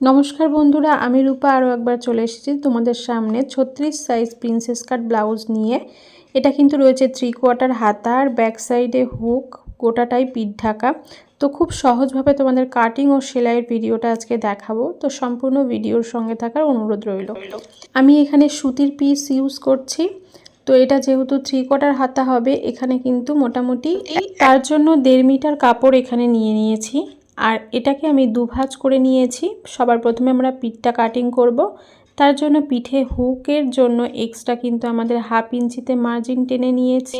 নমস্কার বন্ধুরা আমি রূপা আরও একবার চলে এসেছি তোমাদের সামনে ছত্রিশ সাইজ প্রিন্সেস কাট ব্লাউজ নিয়ে। এটা কিন্তু রয়েছে থ্রি কোয়ার্টার হাতা আর ব্যাক সাইডে হুক গোটাটাই পিঠ ঢাকা। তো খুব সহজভাবে তোমাদের কাটিং ও সেলাইয়ের ভিডিওটা আজকে দেখাবো। তো সম্পূর্ণ ভিডিওর সঙ্গে থাকার অনুরোধ রইল। আমি এখানে সুতির পিস ইউজ করছি। তো এটা যেহেতু থ্রি কোয়ার্টার হাতা হবে এখানে কিন্তু মোটামুটি তার জন্য দেড় মিটার কাপড় এখানে নিয়ে নিয়েছি। আর এটাকে আমি দুভাজ করে নিয়েছি। সবার প্রথমে আমরা পিঠটা কাটিং করব। তার জন্য পিঠে হুকের জন্য এক্সট্রা কিন্তু আমাদের হাফ ইঞ্চিতে মার্জিন টেনে নিয়েছি।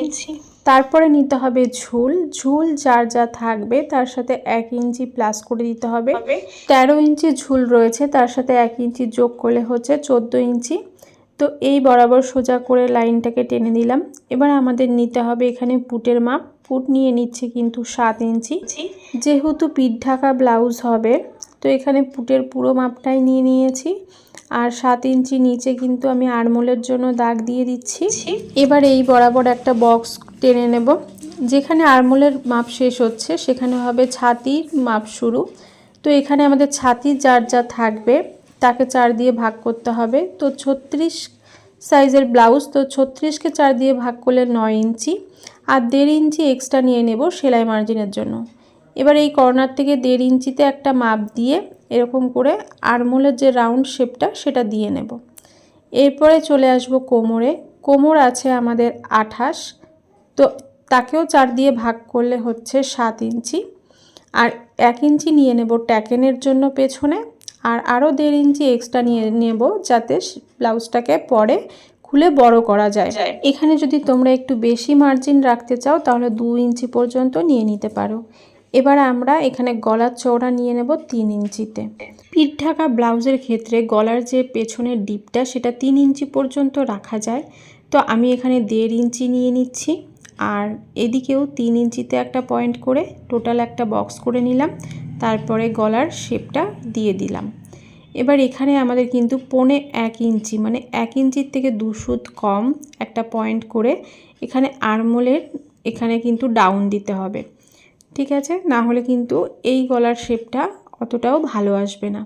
তারপরে নিতে হবে ঝুল। ঝুল যার যা থাকবে তার সাথে এক ইঞ্চি প্লাস করে দিতে হবে। তেরো ইঞ্চি ঝুল রয়েছে তার সাথে এক ইঞ্চি যোগ করলে হচ্ছে চোদ্দ ইঞ্চি। তো এই বরাবর সোজা করে লাইনটাকে টেনে দিলাম এবার আমাদের নিতে হবে এখানে পুটের মাপ। ফুট নিয়ে নিচ্ছে কিন্তু সাত ইঞ্চি। যেহেতু পিঠ ঢাকা ব্লাউজ হবে, তো এখানে পুটের পুরো মাপটাই নিয়ে নিয়েছি। আর সাত ইঞ্চি নিচে কিন্তু আমি আড়মোলের জন্য দাগ দিয়ে দিচ্ছি। এবার এই বরাবর একটা বক্স টেনে নেব। যেখানে আড়মোলের মাপ শেষ হচ্ছে, সেখানে হবে ছাতির মাপ শুরু। তো এখানে আমাদের ছাতি যার যা থাকবে, তাকে চার দিয়ে ভাগ করতে হবে। তো ছত্রিশ সাইজের ব্লাউজ, তো ছত্রিশকে চার দিয়ে ভাগ করলে নয় ইঞ্চি। আর দেড় ইঞ্চি এক্সট্রা নিয়ে নেব সেলাই মার্জিনের জন্য। এবার এই কর্নার থেকে দেড় ইঞ্চিতে একটা মাপ দিয়ে এরকম করে আরমোলের যে রাউন্ড শেপটা সেটা দিয়ে নেব। এরপরে চলে আসব কোমরে। কোমর আছে আমাদের আঠাশ। তো তাকেও চার দিয়ে ভাগ করলে হচ্ছে সাত ইঞ্চি। আর এক ইঞ্চি নিয়ে নেব ট্যাকেনের জন্য পেছনে। আর আরও দেড় ইঞ্চি এক্সট্রা নিয়ে নেব যাতে ব্লাউজটাকে পরে খুলে বড় করা যায়। এখানে যদি তোমরা একটু বেশি মার্জিন রাখতে চাও তাহলে দু ইঞ্চি পর্যন্ত নিয়ে নিতে পারো। এবার আমরা এখানে গলার চওড়া নিয়ে নেব তিন ইঞ্চিতে। পিঠ ঢাকা ব্লাউজের ক্ষেত্রে গলার যে পেছনের ডিপটা সেটা তিন ইঞ্চি পর্যন্ত রাখা যায়। তো আমি এখানে দেড় ইঞ্চি নিয়ে নিচ্ছি। আর এদিকেও তিন ইঞ্চিতে একটা পয়েন্ট করে টোটাল একটা বক্স করে নিলাম। তারপরে গলার শেপটা দিয়ে দিলাম। এবার এখানে আমাদের কিন্তু পৌনে এক ইঞ্চি মানে এক ইঞ্চির থেকে দু সুত কম একটা পয়েন্ট করে এখানে আরমোলের এখানে কিন্তু ডাউন দিতে হবে। ঠিক আছে? না হলে কিন্তু এই গলার শেপটা অতটাও ভালো আসবে না।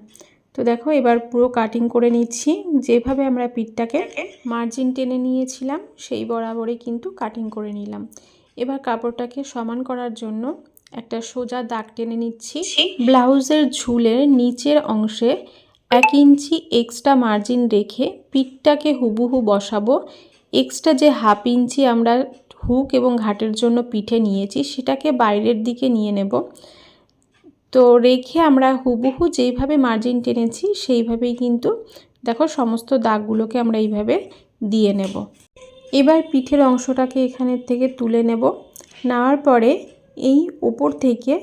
তো দেখো এবার পুরো কাটিং করে নিচ্ছি। যেভাবে আমরা পিঠটাকে মার্জিন টেনে নিয়েছিলাম সেই বরাবরই কিন্তু কাটিং করে নিলাম। এবার কাপড়টাকে সমান করার জন্য একটা সোজা দাগ টেনে নিচ্ছি। ব্লাউজের ঝুলের নিচের অংশে এক ইঞ্চি এক্সট্রা মার্জিন রেখে পিঠটাকে হুবহু বসাবো। এক্সট্রা যে হাফ ইঞ্চি আমরা হুক এবং ঘাটের জন্য পিঠে নিয়েছি, সেটাকে বাইরের দিকে নিয়ে নেব। তো রেখে আমরা হুবহু যেইভাবে মার্জিন টেনেছি, সেইভাবেই কিন্তু দেখো সমস্ত দাগগুলোকে আমরা এইভাবে দিয়ে নেব। এবার পিঠের অংশটাকে এখানের থেকে তুলে নেব। নেওয়ার পরে এই ওপর থেকে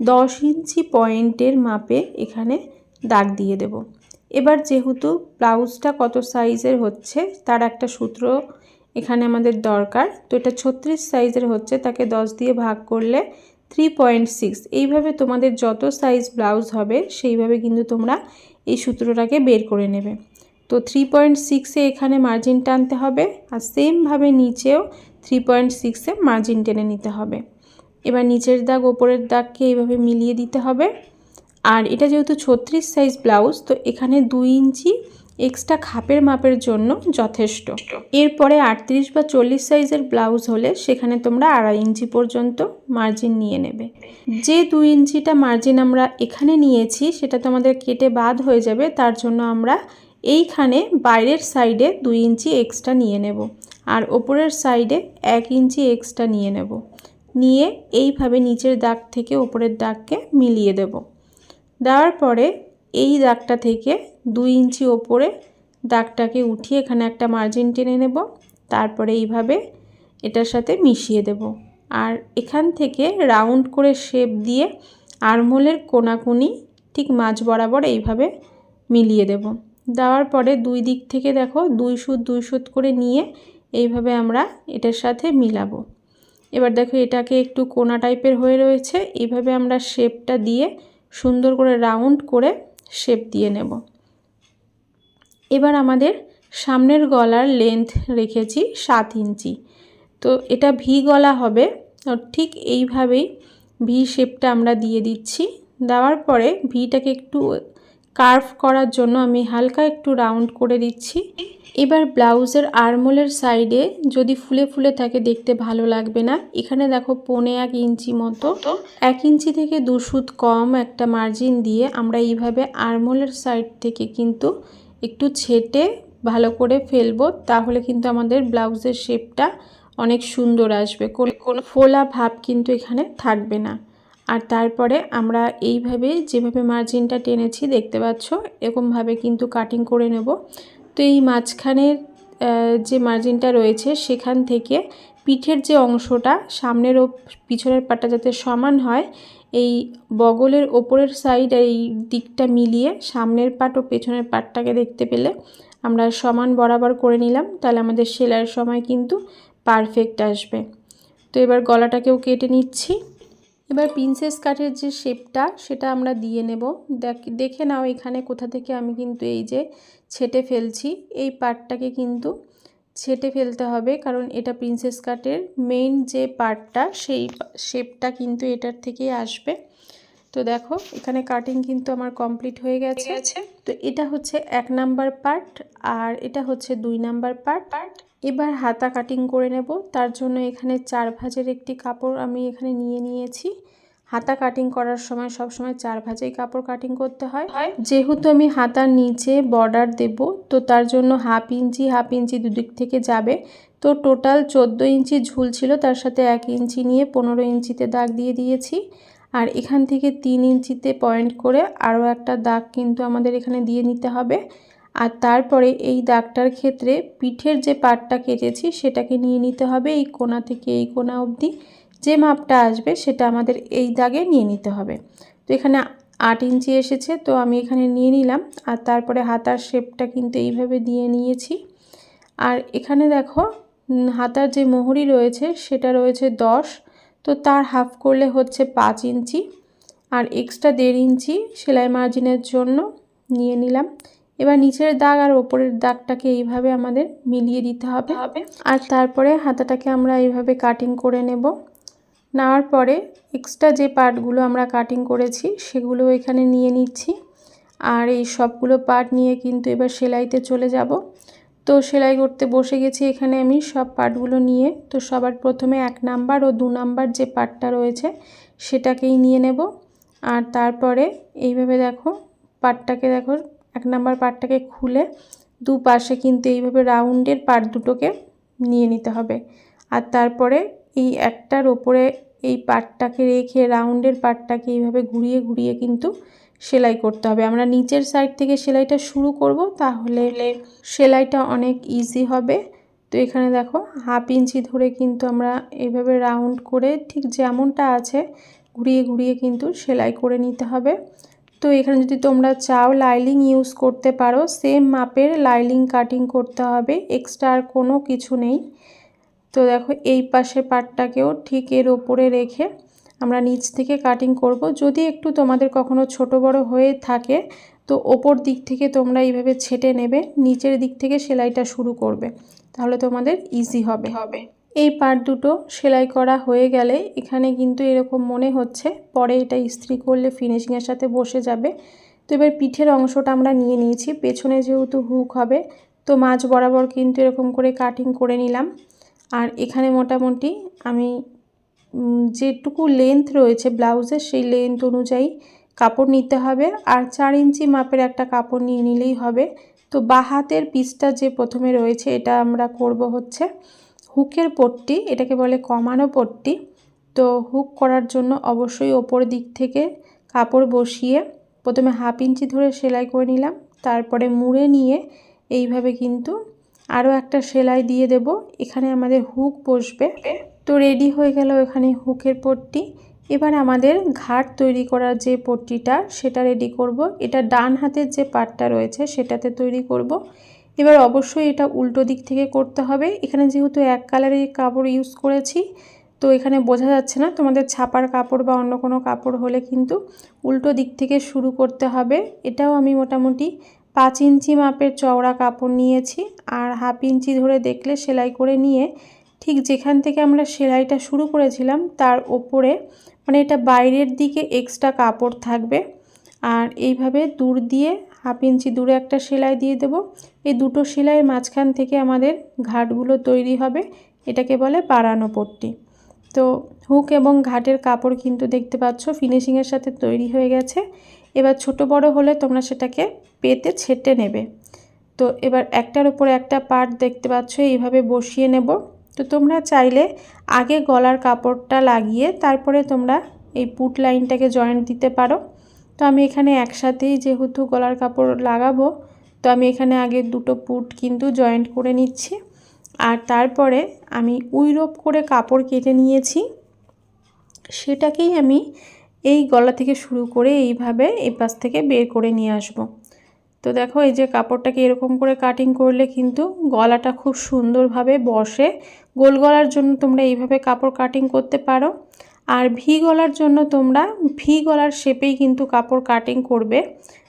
দশ ইঞ্চি পয়েন্টের মাপে এখানে দাগ দিয়ে দেব। এবার যেহেতু ব্লাউজটা কত সাইজের হচ্ছে, তার একটা সূত্র এখানে আমাদের দরকার। তো এটা ছত্রিশ সাইজের হচ্ছে, তাকে দশ দিয়ে ভাগ করলে থ্রি পয়েন্ট সিক্স এইভাবে তোমাদের যত সাইজ ব্লাউজ হবে, সেইভাবে কিন্তু তোমরা এই সূত্রটাকে বের করে নেবে। তো থ্রি পয়েন্ট সিক্সে এখানে মার্জিন টানতে হবে, আর সেমভাবে নিচেও থ্রি পয়েন্ট সিক্সে মার্জিন টেনে নিতে হবে। এবার নিচের দাগ, ওপরের দাগকে এইভাবে মিলিয়ে দিতে হবে। আর এটা যেহেতু ছত্রিশ সাইজ ব্লাউজ তো এখানে দুই ইঞ্চি এক্সট্রা খাপের মাপের জন্য যথেষ্ট। এরপরে আটত্রিশ বা চল্লিশ সাইজের ব্লাউজ হলে সেখানে তোমরা আড়াই ইঞ্চি পর্যন্ত মার্জিন নিয়ে নেবে। যে দুই ইঞ্চিটা মার্জিন আমরা এখানে নিয়েছি, সেটা তোমাদের কেটে বাদ হয়ে যাবে, তার জন্য আমরা এইখানে বাইরের সাইডে দুই ইঞ্চি এক্সট্রা নিয়ে নেব আর ওপরের সাইডে এক ইঞ্চি এক্সট্রা নিয়ে নেব। নিয়ে এইভাবে নিচের দাগ থেকে ওপরের দাগকে মিলিয়ে দেব। দেওয়ার পরে এই দাগটা থেকে দুই ইঞ্চি ওপরে দাগটাকে উঠিয়ে এখানে একটা মার্জিন টেনে নেব। তারপরে এইভাবে এটার সাথে মিশিয়ে দেব। আর এখান থেকে রাউন্ড করে শেপ দিয়ে আরমোলের কোনাকুনি ঠিক মাঝ বরাবর এইভাবে মিলিয়ে দেব। দেওয়ার পরে দুই দিক থেকে দেখো দুই সুত দুই সুত করে নিয়ে এইভাবে আমরা এটার সাথে মিলাবো। এবার দেখো এটাকে একটু কোনা টাইপের হয়ে রয়েছে। এইভাবে আমরা শেপটা দিয়ে সুন্দর করে রাউন্ড করে শেপ দিয়ে নেব। এবার আমাদের সামনের গলার লেন্থ রেখেছি সাত ইঞ্চি। তো এটা ভি গলা হবে। ঠিক এইভাবেই ভি শেপটা আমরা দিয়ে দিচ্ছি। দেওয়ার পরে ভিটাকে একটু কার্ভ করার জন্য আমি হালকা একটু রাউন্ড করে দিচ্ছি। এবার ব্লাউজের আরমোলের সাইডে যদি ফুলে ফুলে থাকে দেখতে ভালো লাগবে না। এখানে দেখো পনে এক ইঞ্চি মতো। এক ইঞ্চি থেকে দু সুত কম একটা মার্জিন দিয়ে আমরা এইভাবে আরমোলের সাইড থেকে কিন্তু একটু ছেটে ভালো করে ফেলব, তাহলে কিন্তু আমাদের ব্লাউজের শেপটা অনেক সুন্দর আসবে। কোনো ফোলা ভাব কিন্তু এখানে থাকবে না। আর তারপরে আমরা এইভাবে যেভাবে মার্জিনটা টেনেছি, দেখতে পাচ্ছ, এরকমভাবে কিন্তু কাটিং করে নেব। তো এই মাঝখানের যে মার্জিনটা রয়েছে, সেখান থেকে পিঠের যে অংশটা সামনের ও পিছনের পাটটা যাতে সমান হয়, এই বগলের ওপরের সাইড এই দিকটা মিলিয়ে সামনের পাট ও পেছনের পাটটাকে দেখতে পেলে আমরা সমান বরাবর করে নিলাম, তাহলে আমাদের সেলাইয়ের সময় কিন্তু পারফেক্ট আসবে। তো এবার গলাটাকেও কেটে নিচ্ছি। এবার প্রিন্সেস কাঠের যে শেপটা সেটা আমরা দিয়ে নেব। দেখে নাও এখানে কোথা থেকে আমি কিন্তু এই যে ছেটে ফেলছি। এই পার্টটাকে কিন্তু ছেটে ফেলতে হবে কারণ এটা প্রিন্সেস কাটের মেইন যে পার্টটা সেই শেপটা কিন্তু এটার থেকেই আসবে। তো দেখো এখানে কাটিং কিন্তু আমার কমপ্লিট হয়ে গেছে। তো এটা হচ্ছে এক নাম্বার পার্ট আর এটা হচ্ছে দুই নাম্বার পার্ট পার্ট এবার হাতা কাটিং করে নেব। তার জন্য এখানে চার ভাজের একটি কাপড় আমি এখানে নিয়ে নিয়েছি। হাতা কাটিং করার সময় সব সময় চার ভাজেই কাপড় কাটিং করতে হয়। যেহেতু আমি হাতার নিচে বর্ডার দেব তো তার জন্য হাফ ইঞ্চি হাফ ইঞ্চি দুদিক থেকে যাবে। তো টোটাল চোদ্দ ইঞ্চি ঝুল ছিল তার সাথে এক ইঞ্চি নিয়ে পনেরো ইঞ্চিতে দাগ দিয়ে দিয়েছি। আর এখান থেকে তিন ইঞ্চিতে পয়েন্ট করে আরও একটা দাগ কিন্তু আমাদের এখানে দিয়ে নিতে হবে। আর তারপরে এই দাগটার ক্ষেত্রে পিঠের যে পাটটা কেটেছি সেটাকে নিয়ে নিতে হবে এই কোনা থেকে এই কোনা অবধি। যে মাপটা আসবে সেটা আমাদের এই দাগে নিয়ে নিতে হবে। তো এখানে আট ইঞ্চি এসেছে, তো আমি এখানে নিয়ে নিলাম। আর তারপরে হাতার শেপটা কিন্তু এইভাবে দিয়ে নিয়েছি। আর এখানে দেখো হাতার যে মোহরি রয়েছে সেটা রয়েছে দশ, তো তার হাফ করলে হচ্ছে পাঁচ ইঞ্চি। আর এক্সট্রা দেড় ইঞ্চি সেলাই মার্জিনের জন্য নিয়ে নিলাম। এবার নিচের দাগ আর ওপরের দাগটাকে এইভাবে আমাদের মিলিয়ে দিতে হবে। আর তারপরে হাতাটাকে আমরা এইভাবে কাটিং করে নেব। নেওয়ার পরে এক্সট্রা যে পার্টগুলো আমরা কাটিং করেছি সেগুলো এখানে নিয়ে নিচ্ছি। আর এই সবগুলো পার্ট নিয়ে কিন্তু এবার সেলাইতে চলে যাব। তো সেলাই করতে বসে গেছি এখানে আমি সব পার্টগুলো নিয়ে। তো সবার প্রথমে এক নাম্বার ও দু নাম্বার যে পার্টটা রয়েছে সেটাকেই নিয়ে নেব। আর তারপরে এইভাবে দেখো পার্টটাকে দেখো এক নাম্বার পার্টটাকে খুলে দুপাশে কিন্তু এইভাবে রাউন্ডের পার্ট দুটোকে নিয়ে নিতে হবে। আর তারপরে এই একটার ওপরে এই পাটটাকে রেখে রাউন্ডের পাটটাকে এইভাবে ঘুরিয়ে ঘুরিয়ে কিন্তু সেলাই করতে হবে। আমরা নিচের সাইড থেকে সেলাইটা শুরু করব, তাহলে সেলাইটা অনেক ইজি হবে। তো এখানে দেখো, হাফ ইঞ্চি ধরে কিন্তু আমরা এইভাবে রাউন্ড করে ঠিক যেমনটা আছে, ঘুরিয়ে ঘুরিয়ে কিন্তু সেলাই করে নিতে হবে। তো এখানে যদি তোমরা চাও লাইলিং ইউজ করতে পারো সেম মাপের লাইলিং কাটিং করতে হবে এক্সট্রা আর কোনো কিছু নেই। তো দেখো এই পাশে পাটটাকেও ঠিক এর ওপরে রেখে আমরা নিচ থেকে কাটিং করব। যদি একটু তোমাদের কখনো ছোট বড় হয়ে থাকে, তো ওপর দিক থেকে তোমরা এইভাবে ছেটে নেবে, নিচের দিক থেকে সেলাইটা শুরু করবে। তাহলে তোমাদের ইজি হবে। হবে। এই পার্ট দুটো সেলাই করা হয়ে গেলে এখানে কিন্তু এরকম মনে হচ্ছে, পরে এটা ইস্ত্রি করলে ফিনিশিংয়ের সাথে বসে যাবে। তো এবার পিঠের অংশটা আমরা নিয়ে নিয়েছি, পেছনে যেহেতু হুক হবে, তো মাছ বরাবর কিন্তু এরকম করে কাটিং করে নিলাম। আর এখানে মোটামুটি আমি যেটুকু লেন্থ রয়েছে ব্লাউজের সেই লেন্থ অনুযায়ী কাপড় নিতে হবে। আর চার ইঞ্চি মাপের একটা কাপড় নিয়ে নিলেই হবে। তো বা হাতের পিসটা যে প্রথমে রয়েছে, এটা আমরা করব হচ্ছে হুকের পট্টি, এটাকে বলে কমানো পট্টি। তো হুক করার জন্য অবশ্যই ওপর দিক থেকে কাপড় বসিয়ে প্রথমে হাফ ইঞ্চি ধরে সেলাই করে নিলাম। তারপরে মুড়ে নিয়ে এইভাবে কিন্তু আরও একটা সেলাই দিয়ে দেব। এখানে আমাদের হুক বসবে। তো রেডি হয়ে গেল এখানে হুকের পট্টি। এবার আমাদের ঘাট তৈরি করার যে পট্টিটা, সেটা রেডি করব। এটা ডান হাতের যে পাটটা রয়েছে, সেটাতে তৈরি করব। এবার অবশ্যই এটা উল্টো দিক থেকে করতে হবে। এখানে যেহেতু এক কালারের কাপড় ইউজ করেছি, তো এখানে বোঝা যাচ্ছে না তোমাদের ছাপার কাপড় বা অন্য কোনো কাপড় হলে কিন্তু উল্টো দিক থেকে শুরু করতে হবে। এটাও আমি মোটামুটি পাঁচ ইঞ্চি মাপের চওড়া কাপড় নিয়েছি আর হাফ ইঞ্চি ধরে দেখলে সেলাই করে নিয়ে ঠিক যেখান থেকে আমরা সেলাইটা শুরু করেছিলাম তার ওপরে মানে এটা বাইরের দিকে এক্সট্রা কাপড় থাকবে। আর এইভাবে দূর দিয়ে হাফ ইঞ্চি দূরে একটা সেলাই দিয়ে দেব। এই দুটো সেলাইয়ের মাঝখান থেকে আমাদের ঘাটগুলো তৈরি হবে। এটাকে বলে বাড়ানো পট্টি। তো হুক এবং ঘাটের কাপড় কিন্তু দেখতে পাচ্ছ ফিনিশিংয়ের সাথে তৈরি হয়ে গেছে। এবার ছোট বড় হলে তোমরা সেটাকে পেতে ছেটে নেবে। তো এবার একটার উপরে একটা পার্ট দেখতে পাচ্ছ, এইভাবে বসিয়ে নেব। তো তোমরা চাইলে আগে গলার কাপড়টা লাগিয়ে তারপরে তোমরা এই পুট লাইনটাকে জয়েন্ট দিতে পারো। তো আমি এখানে একসাথেই যেহেতু গলার কাপড় লাগাবো তো আমি এখানে আগে দুটো পুট কিন্তু জয়েন্ট করে নিচ্ছি। আর তারপরে আমি উইরোপ করে কাপড় কেটে নিয়েছি। সেটাকেই আমি এই গলা থেকে শুরু করে এইভাবে এই পাশ থেকে বের করে নিয়ে আসব। তো দেখো এই যে কাপড়টাকে এরকম করে কাটিং করলে কিন্তু গলাটা খুব সুন্দরভাবে বসে। গোল গলার জন্য তোমরা এইভাবে কাপড় কাটিং করতে পারো। আর ভি গলার জন্য তোমরা ভি গলার শেপেই কিন্তু কাপড় কাটিং করবে।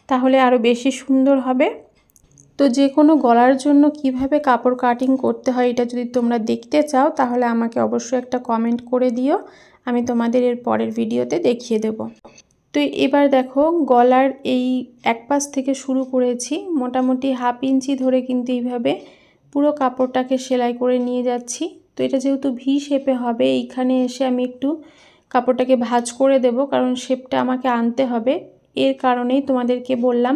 তাহলে আরও বেশি সুন্দর হবে। তো যে কোনো গলার জন্য কীভাবে কাপড় কাটিং করতে হয় এটা যদি তোমরা দেখতে চাও, তাহলে আমাকে অবশ্যই একটা কমেন্ট করে দিও। আমি তোমাদের এর পরের ভিডিওতে দেখিয়ে দেব। তো এবার দেখো, গলার এই এক পাশ থেকে শুরু করেছি। মোটামুটি হাফ ইঞ্চি ধরে কিন্তু এইভাবে পুরো কাপড়টাকে সেলাই করে নিয়ে যাচ্ছি। তো এটা যেহেতু ভি শেপে হবে, এইখানে এসে আমি একটু কাপড়টাকে ভাজ করে দেব, কারণ শেপটা আমাকে আনতে হবে। এর কারণেই তোমাদেরকে বললাম,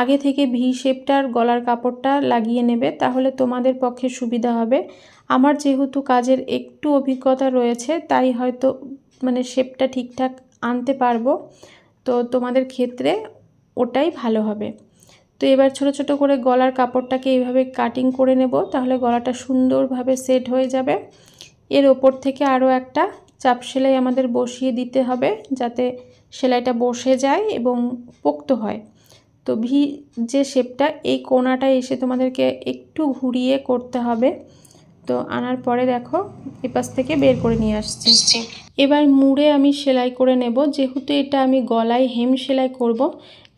আগে থেকে ভি শেপটার গলার কাপড়টা লাগিয়ে নেবে, তাহলে তোমাদের পক্ষে সুবিধা হবে। আমার যেহেতু কাজের একটু অভিজ্ঞতা রয়েছে, তাই হয়তো মানে শেপটা ঠিকঠাক আনতে পারব। তো তোমাদের ক্ষেত্রে ওটাই ভালো হবে। তো এবার ছোট ছোট করে গলার কাপড়টাকে এইভাবে কাটিং করে নেব, তাহলে গলাটা সুন্দরভাবে সেট হয়ে যাবে। এর ওপর থেকে আরও একটা চাপ সেলাই আমাদের বসিয়ে দিতে হবে, যাতে সেলাইটা বসে যায় এবং পোক্ত হয়। তো ভি যে শেপটা এই কোনাটা এসে তোমাদেরকে একটু ঘুরিয়ে করতে হবে। তো আনার পরে দেখো এপাশ থেকে বের করে নিয়ে আসছি। এবার মুড়ে আমি সেলাই করে নেব। যেহেতু এটা আমি গলায় হেম সেলাই করব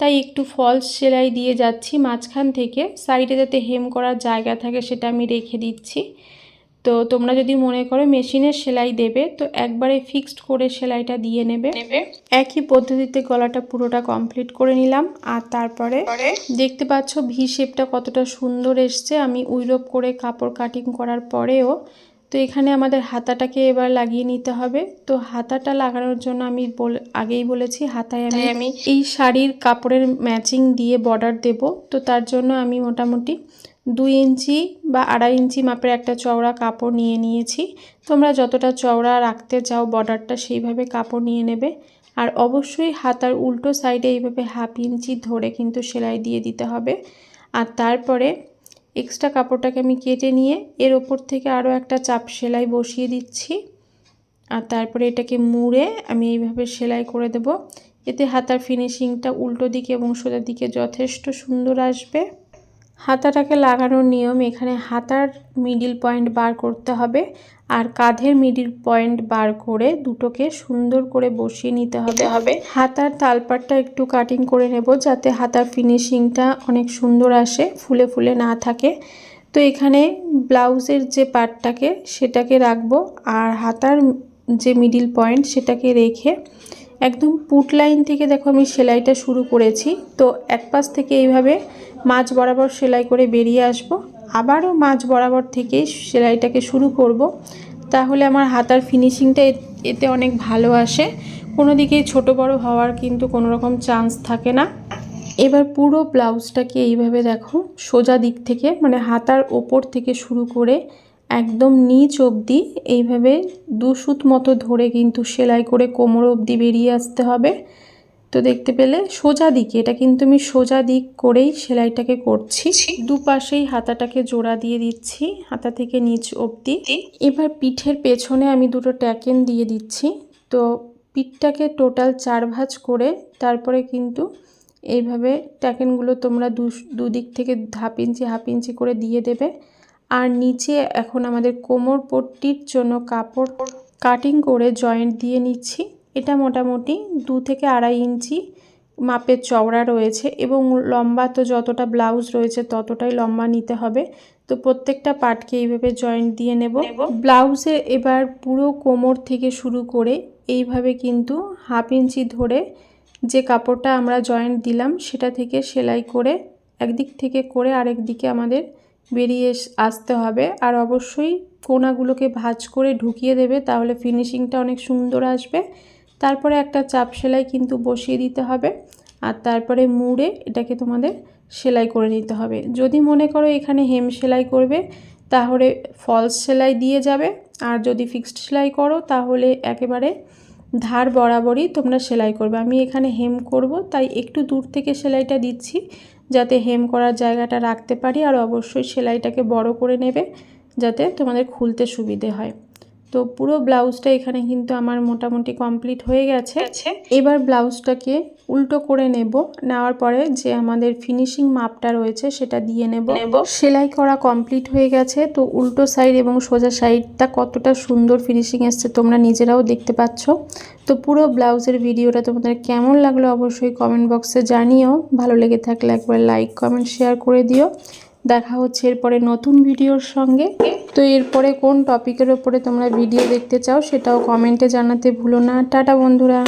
তাই একটু ফলস সেলাই দিয়ে যাচ্ছি। মাঝখান থেকে সাইডে যাতে হেম করার জায়গা থাকে সেটা আমি রেখে দিচ্ছি। তো তোমরা যদি মনে করো মেশিনের সেলাই দেবে তো একবারে ফিক্সড করে সেলাইটা দিয়ে নেবে। একই পদ্ধতিতে গলাটা পুরোটা কমপ্লিট করে নিলাম আর তারপরে দেখতে পাচ্ছ ভি শেপটা কতটা সুন্দর এসছে। আমি উইরোপ করে কাপড় কাটিং করার পরেও তো এখানে আমাদের হাতাটাকে এবার লাগিয়ে নিতে হবে। তো হাতাটা লাগানোর জন্য আমি আগেই বলেছি হাতায় আমি আমি এই শাড়ির কাপড়ের ম্যাচিং দিয়ে বর্ডার দেব। তো তার জন্য আমি মোটামুটি দুই ইঞ্চি বা আড়াই ইঞ্চি মাপের একটা চওড়া কাপড় নিয়ে নিয়েছি। তোমরা যতটা চওড়া রাখতে চাও বর্ডারটা সেইভাবে কাপড় নিয়ে নেবে। আর অবশ্যই হাতার উল্টো সাইডে এইভাবে হাফ ইঞ্চি ধরে কিন্তু সেলাই দিয়ে দিতে হবে। আর তারপরে এক্সট্রা কাপড়টাকে আমি কেটে নিয়ে এর ওপর থেকে আরও একটা চাপ সেলাই বসিয়ে দিচ্ছি। আর তারপরে এটাকে মুড়ে আমি এইভাবে সেলাই করে দেব। এতে হাতার ফিনিশিংটা উল্টো দিকে এবং সোজা দিকে যথেষ্ট সুন্দর আসবে। হাতাটাকে লাগানোর নিয়ম এখানে হাতার মিডিল পয়েন্ট বার করতে হবে আর কাঁধের মিডিল পয়েন্ট বার করে দুটোকে সুন্দর করে বসিয়ে নিতে হবে। হবে। হাতার তালপাটটা একটু কাটিং করে নেব যাতে হাতার ফিনিশিংটা অনেক সুন্দর আসে ফুলে ফুলে না থাকে। তো এখানে ব্লাউজের যে পার্টটাকে সেটাকে রাখব আর হাতার যে মিডিল পয়েন্ট সেটাকে রেখে একদম পুট লাইন থেকে দেখো আমি সেলাইটা শুরু করেছি। তো এক পাশ থেকে এইভাবে মাছ বরাবর সেলাই করে বেরিয়ে আসব। আবারও মাছ বরাবর থেকেই সেলাইটাকে শুরু করব। তাহলে আমার হাতার ফিনিশিংটা এতে অনেক ভালো আসে। কোনো দিকেই ছোট বড় হওয়ার কিন্তু কোনো রকম চান্স থাকে না। এবার পুরো ব্লাউজটাকে এইভাবে দেখো সোজা দিক থেকে মানে হাতার ওপর থেকে শুরু করে একদম নিচ অবধি এইভাবে দুসুত মতো ধরে কিন্তু সেলাই করে কোমর অবধি বেরিয়ে আসতে হবে। তো দেখতে পেলে সোজা দিকে এটা কিন্তু আমি সোজা দিক করেই সেলাইটাকে করছি। দুপাশেই হাতাটাকে জোড়া দিয়ে দিচ্ছি হাতা থেকে নিচ অবধি। এবার পিঠের পেছনে আমি দুটো ট্যাকেন দিয়ে দিচ্ছি। তো পিঠটাকে টোটাল চার ভাজ করে তারপরে কিন্তু এইভাবে ট্যাকেনগুলো তোমরা দু দুদিক থেকে হাফ ইঞ্চি হাফ ইঞ্চি করে দিয়ে দেবে। আর নিচে এখন আমাদের কোমর পট্টির জন্য কাপড় কাটিং করে জয়েন্ট দিয়ে নিচ্ছি। এটা মোটামুটি দু থেকে আড়াই ইঞ্চি মাপের চওড়া রয়েছে এবং লম্বা তো যতটা ব্লাউজ রয়েছে ততটাই লম্বা নিতে হবে। তো প্রত্যেকটা পার্টকে এইভাবে জয়েন্ট দিয়ে নেব। ব্লাউজে এবার পুরো কোমর থেকে শুরু করে এইভাবে কিন্তু হাফ ইঞ্চি ধরে যে কাপড়টা আমরা জয়েন্ট দিলাম সেটা থেকে সেলাই করে একদিক থেকে করে আরেক দিকে আমাদের বেরিয়ে আসতে হবে। আর অবশ্যই কোনাগুলোকে ভাঁজ করে ঢুকিয়ে দেবে, তাহলে ফিনিশিংটা অনেক সুন্দর আসবে। তারপরে একটা চাপ সেলাই কিন্তু বসিয়ে দিতে হবে। আর তারপরে মুড়ে এটাকে তোমাদের সেলাই করে নিতে হবে। যদি মনে করো এখানে হেম সেলাই করবে, তাহলে ফলস সেলাই দিয়ে যাবে। আর যদি ফিক্সড সেলাই করো, তাহলে একেবারে ধার বরাবরই তোমরা সেলাই করবে। আমি এখানে হেম করব, তাই একটু দূর থেকে সেলাইটা দিচ্ছি। যাতে হেম করার জায়গাটা রাখতে পারি আর অবশ্যই সেলাইটাকে বড় করে নেবে যাতে তোমাদের খুলতে সুবিধে হয়। তো পুরো ব্লাউজটা এখানে কিন্তু আমার মোটামুটি কমপ্লিট হয়ে গেছে। এবার ব্লাউজটাকে উল্টো করে নেব। নেওয়ার পরে যে আমাদের ফিনিশিং মাপটা রয়েছে সেটা দিয়ে নেব। সেলাই করা কমপ্লিট হয়ে গেছে। তো উল্টো সাইড এবং সোজা সাইডটা কতটা সুন্দর ফিনিশিং এসছে তোমরা নিজেরাও দেখতে পাচ্ছ। তো পুরো ব্লাউজের ভিডিওটা তোমাদের কেমন লাগল অবশ্যই কমেন্ট বক্সে জানিও। ভালো লেগে থাকলে একবার লাইক কমেন্ট শেয়ার করে দিও। দেখা হচ্ছে এরপরে নতুন ভিডিওর সঙ্গে। তো এরপরে কোন টপিকের ওপরে তোমরা ভিডিও দেখতে চাও সেটাও কমেন্টে জানাতে ভুলো না। টাটা বন্ধুরা।